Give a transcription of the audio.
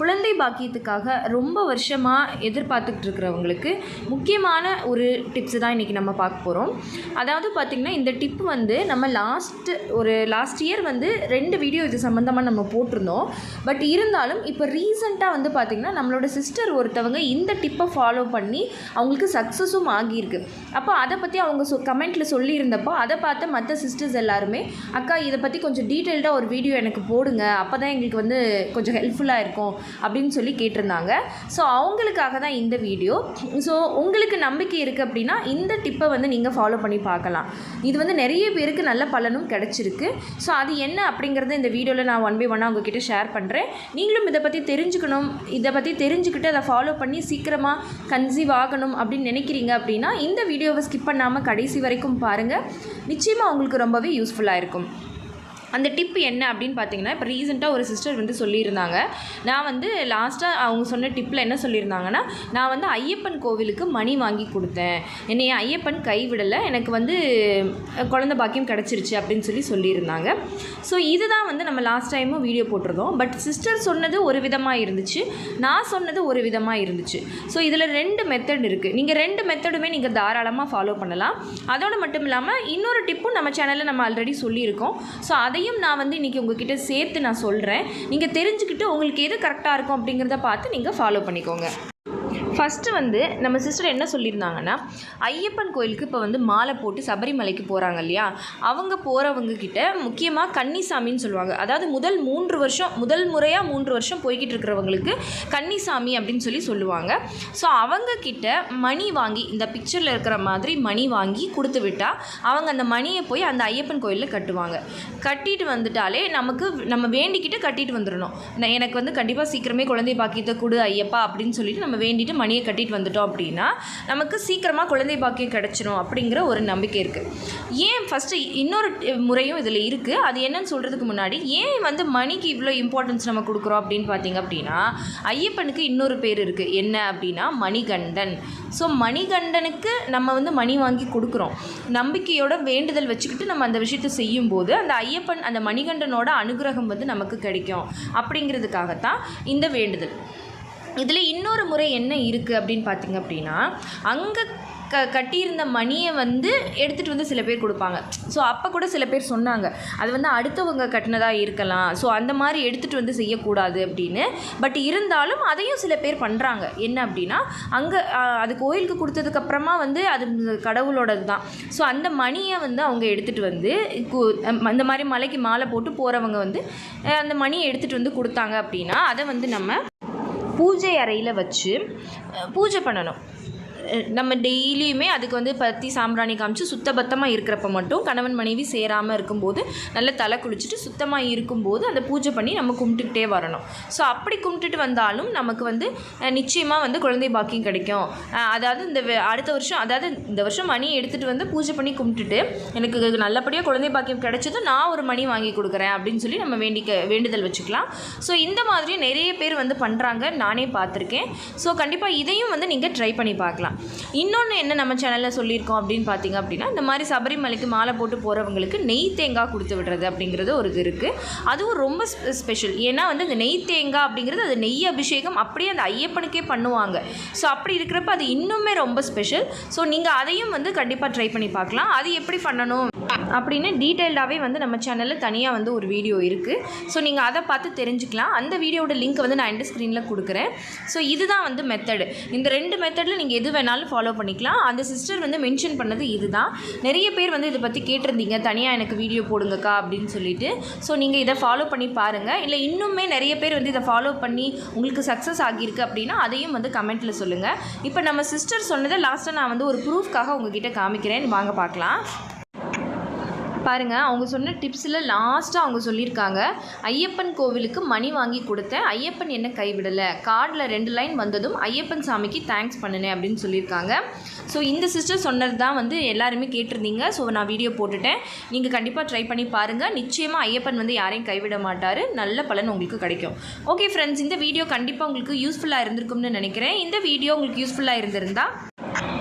குழந்தை பாக்கியத்துக்காக ரொம்ப வருஷமாக எதிர்பார்த்துக்கிட்டு இருக்கிறவங்களுக்கு முக்கியமான ஒரு டிப்ஸு தான் இன்றைக்கி நம்ம பார்க்க போகிறோம் அதாவது பார்த்திங்கன்னா இந்த டிப் வந்து நம்ம லாஸ்ட் ஒரு லாஸ்ட் இயர் வந்து ரெண்டு வீடியோ இது சம்மந்தமாக நம்ம போட்டிருந்தோம். பட் இருந்தாலும் இப்போ ரீசெண்டாக வந்து பார்த்திங்கன்னா நம்மளோட சிஸ்டர் ஒருத்தவங்க இந்த டிப்பை ஃபாலோ பண்ணி அவங்களுக்கு சக்ஸஸும் ஆகியிருக்கு. அப்போ அதை பற்றி அவங்க சொ கமெண்ட்டில் சொல்லியிருந்தப்போ அதை பார்த்து மற்ற சிஸ்டர்ஸ் எல்லாருமே அக்கா இதை பற்றி கொஞ்சம் டீட்டெயில்டாக ஒரு வீடியோ எனக்கு போடுங்க. அப்போ தான் எங்களுக்கு வந்து கொஞ்சம் ஹெல்ப்ஃபுல்லாக இருக்கும். அப்படின்னு சொல்லி கேட்டிருந்தாங்க. ஸோ அவங்களுக்காக தான் இந்த வீடியோ ஸோ உங்களுக்கு நம்பிக்கை இருக்குது அப்படின்னா இந்த டிப்பை வந்து நீங்கள் ஃபாலோ பண்ணி பார்க்கலாம். இது வந்து நிறைய பேருக்கு நல்ல பலனும் கிடச்சிருக்கு. ஸோ அது என்ன அப்படிங்கிறத இந்த வீடியோவில் நான் ஒன் பை ஒன்னாக உங்ககிட்ட ஷேர் பண்ணுறேன் நீங்களும் இதை பற்றி தெரிஞ்சுக்கணும். இதை பற்றி தெரிஞ்சுக்கிட்டு அதை ஃபாலோ பண்ணி சீக்கிரமாக கன்சீவ் ஆகணும் அப்படின்னு நினைக்கிறீங்க அப்படின்னா இந்த வீடியோவை ஸ்கிப் பண்ணாமல் கடைசி வரைக்கும் பாருங்கள் நிச்சயமாக உங்களுக்கு ரொம்பவே யூஸ்ஃபுல்லாக இருக்கும். அந்த டிப் என்ன அப்படின்னு பார்த்தீங்கன்னா இப்போ ரீசெண்டாக ஒரு சிஸ்டர் வந்து சொல்லியிருந்தாங்க. நான் வந்து லாஸ்ட்டாக அவங்க சொன்ன டிப்பில் என்ன சொல்லியிருந்தாங்கன்னா நான் வந்து ஐயப்பன் கோவிலுக்கு மணி வாங்கி கொடுத்தேன். என்னைய ஐயப்பன் கைவிடலை எனக்கு வந்து குழந்த பாக்கியம் கிடச்சிருச்சு அப்படின்னு சொல்லி சொல்லியிருந்தாங்க. ஸோ இதுதான் வந்து நம்ம லாஸ்ட் டைமும் வீடியோ போட்டிருந்தோம். பட் சிஸ்டர் சொன்னது ஒரு விதமாக இருந்துச்சு நான் சொன்னது ஒரு விதமாக இருந்துச்சு. ஸோ இதில் ரெண்டு மெத்தட் இருக்குது நீங்கள் ரெண்டு மெத்தடுமே நீங்கள் தாராளமாக ஃபாலோ பண்ணலாம். அதோடு மட்டும் இல்லாமல் இன்னொரு டிப்பும் நம்ம சேனலில் நம்ம ஆல்ரெடி சொல்லியிருக்கோம். ஸோ அதை அதையும் நான் வந்து இன்றைக்கி உங்ககிட்ட சேர்த்து நான் சொல்கிறேன் நீங்கள் தெரிஞ்சுக்கிட்டு உங்களுக்கு எது கரெக்டாக இருக்கும் அப்படிங்கிறத பார்த்து நீங்கள் ஃபாலோ பண்ணிக்கோங்க. ஃபஸ்ட்டு வந்து நம்ம சிஸ்டர் என்ன சொல்லியிருந்தாங்கன்னா ஐயப்பன் கோயிலுக்கு இப்போ வந்து மாலை போட்டு சபரிமலைக்கு போகிறாங்க இல்லையா? அவங்க போகிறவங்க கிட்ட முக்கியமாக கன்னிசாமின்னு சொல்லுவாங்க. அதாவது முதல் மூன்று வருஷம் முதல் முறையாக மூன்று வருஷம் போய்கிட்டு இருக்கிறவங்களுக்கு கன்னிசாமி அப்படின்னு சொல்லி சொல்லுவாங்க. ஸோ அவங்க கிட்ட மணி வாங்கி இந்த பிக்சரில் இருக்கிற மாதிரி மணி வாங்கி கொடுத்து விட்டால் அவங்க அந்த மணியை போய் அந்த ஐயப்பன் கோயிலில் கட்டுவாங்க. கட்டிட்டு வந்துட்டாலே நமக்கு நம்ம வேண்டிக்கிட்டு கட்டிட்டு வந்துடணும். நான் எனக்கு வந்து கண்டிப்பாக சீக்கிரமே குழந்தை பாக்கியத்தை கொடு ஐயப்பா அப்படின்னு சொல்லிட்டு நம்ம வேண்டிட்டு மணியை கட்டிட்டு வந்துட்டோம் அப்படின்னா நமக்கு சீக்கிரமாக குழந்தை பாக்கியம் கிடச்சிரும் அப்படிங்கிற ஒரு நம்பிக்கை இருக்குது ஏன் ஃபஸ்ட்டு இன்னொரு முறையும் இதில் இருக்குது அது என்னன்னு சொல்கிறதுக்கு முன்னாடி ஏன் வந்து மணிக்கு இவ்வளோ இம்பார்ட்டன்ஸ் நம்ம கொடுக்குறோம் அப்படின்னு பார்த்தீங்க அப்படின்னா ஐயப்பனுக்கு இன்னொரு பேர் இருக்குது என்ன அப்படின்னா மணிகண்டன். ஸோ மணிகண்டனுக்கு நம்ம வந்து மணி வாங்கி கொடுக்குறோம். நம்பிக்கையோட வேண்டுதல் வச்சுக்கிட்டு நம்ம அந்த விஷயத்தை செய்யும்போது அந்த ஐயப்பன் அந்த மணிகண்டனோட அனுகிரகம் வந்து நமக்கு கிடைக்கும் அப்படிங்கிறதுக்காகத்தான் இந்த வேண்டுதல். இதில் இன்னொரு முறை என்ன இருக்குது அப்படின்னு பார்த்தீங்க அப்படின்னா அங்கே க கட்டியிருந்த மணியை வந்து எடுத்துகிட்டு வந்து சில பேர் கொடுப்பாங்க. ஸோ அப்போ கூட சில பேர் சொன்னாங்க அது வந்து அடுத்தவங்க கட்டினதாக இருக்கலாம். ஸோ அந்த மாதிரி எடுத்துகிட்டு வந்து செய்யக்கூடாது அப்படின்னு. பட் இருந்தாலும் அதையும் சில பேர் பண்ணுறாங்க என்ன அப்படின்னா அங்கே அது கோயிலுக்கு கொடுத்ததுக்கப்புறமா வந்து அது கடவுளோடது தான் ஸோ அந்த மணியை வந்து அவங்க எடுத்துகிட்டு வந்து கு- அந்த மாதிரி மலைக்கு மாலை போட்டு போகிறவங்க வந்து அந்த மணியை எடுத்துகிட்டு வந்து கொடுத்தாங்க அப்படின்னா அதை வந்து நம்ம பூஜை அறையில் வச்சு பூஜை பண்ணணும். நம்ம டெய்லியுமே அதுக்கு வந்து பத்தி சாம்பிராணி காமிச்சு சுத்தபத்தமாக இருக்கிறப்ப மட்டும் கணவன் மனைவி சேராமல் இருக்கும்போது நல்ல தலை குளிச்சுட்டு சுத்தமாக இருக்கும்போது அந்த பூஜை பண்ணி நம்ம கும்பிட்டுக்கிட்டே வரணும். ஸோ அப்படி கும்பிட்டுட்டு வந்தாலும் நமக்கு வந்து நிச்சயமாக வந்து குழந்தை பாக்கியம் கிடைக்கும். அதாவது இந்த அடுத்த வருஷம் அதாவது இந்த வருஷம் மணி எடுத்துகிட்டு வந்து பூஜை பண்ணி கும்பிட்டுட்டு எனக்கு நல்லபடியாக குழந்தை பாக்கியம் கிடைச்சதும் நான் ஒரு மணி வாங்கி கொடுக்குறேன் அப்படின்னு சொல்லி நம்ம வேண்டிக்க வேண்டுதல் வச்சுக்கலாம். ஸோ இந்த மாதிரி நிறைய பேர் வந்து பண்ணுறாங்க நானே பார்த்துருக்கேன். ஸோ கண்டிப்பாக இதையும் வந்து நீங்கள் ட்ரை பண்ணி பார்க்கலாம். இன்னொன்று என்ன நம்ம சேனலில் சொல்லியிருக்கோம் அப்படின்னு பார்த்தீங்க அப்படின்னா இந்த மாதிரி சபரிமலைக்கு மாலை போட்டு போகிறவங்களுக்கு நெய் தேங்காய் கொடுத்து விடுறது அப்படிங்கிறது ஒரு இது இருக்குது அதுவும் ரொம்ப ஸ்பெஷல் ஏன்னா வந்து அந்த நெய் தேங்காய் அப்படிங்கிறது அது நெய் அபிஷேகம் அப்படியே அந்த ஐயப்பனுக்கே பண்ணுவாங்க. ஸோ அப்படி இருக்கிறப்ப அது இன்னுமே ரொம்ப ஸ்பெஷல் ஸோ நீங்கள் அதையும் வந்து கண்டிப்பாக ட்ரை பண்ணி பார்க்கலாம். அது எப்படி பண்ணணும் அப்படின்னு டீட்டெயில்டாகவே வந்து நம்ம சேனலில் தனியாக வந்து ஒரு வீடியோ இருக்குது ஸோ நீங்கள் அதை பார்த்து தெரிஞ்சுக்கலாம். அந்த வீடியோட லிங்க் வந்து நான் எண்ட் ஸ்க்ரீனில் கொடுக்குறேன். ஸோ இதுதான் வந்து மெத்தடு இந்த ரெண்டு மெத்தடில் நீங்கள் எது வேணாலும் ஃபாலோ பண்ணிக்கலாம். அந்த சிஸ்டர் வந்து மென்ஷன் பண்ணது இதுதான். நிறைய பேர் வந்து இதை பற்றி கேட்டிருந்தீங்க. தனியாக எனக்கு வீடியோ போடுங்கக்கா அப்படின்னு சொல்லிட்டு. ஸோ நீங்கள் இதை ஃபாலோ பண்ணி பாருங்கள் இல்லை இன்னுமே நிறைய பேர் வந்து இதை ஃபாலோ பண்ணி உங்களுக்கு சக்ஸஸ் ஆகியிருக்கு அப்படின்னா அதையும் வந்து கமெண்ட்டில் சொல்லுங்கள் இப்போ நம்ம சிஸ்டர் சொன்னதை லாஸ்ட்டாக நான் வந்து ஒரு ப்ரூஃப்காக உங்ககிட்ட காமிக்கிறேன். வாங்க பார்க்கலாம். பாருங்கள் அவங்க சொன்ன டிப்ஸில் லாஸ்ட்டாக அவங்க சொல்லியிருக்காங்க. ஐயப்பன் கோவிலுக்கு மணி வாங்கி கொடுத்தேன். ஐயப்பன் என்ன கைவிடலை. கார்டில் ரெண்டு லைன் வந்ததும் ஐயப்பன் சாமிக்கு தேங்க்ஸ் பண்ணினேன் அப்படின்னு சொல்லியிருக்காங்க. ஸோ இந்த சிஸ்டர் சொன்னது தான் வந்து எல்லாருமே கேட்டிருந்தீங்க. ஸோ நான் வீடியோ போட்டுட்டேன். நீங்கள் கண்டிப்பாக ட்ரை பண்ணி பாருங்கள் நிச்சயமாக ஐயப்பன் வந்து யாரையும் கைவிட மாட்டார். நல்ல பலன் உங்களுக்கு கிடைக்கும். ஓகே ஃப்ரெண்ட்ஸ் இந்த வீடியோ கண்டிப்பாக உங்களுக்கு யூஸ்ஃபுல்லாக இருந்திருக்கும்னு நினைக்கிறேன். இந்த வீடியோ உங்களுக்கு யூஸ்ஃபுல்லாக இருந்திருந்தா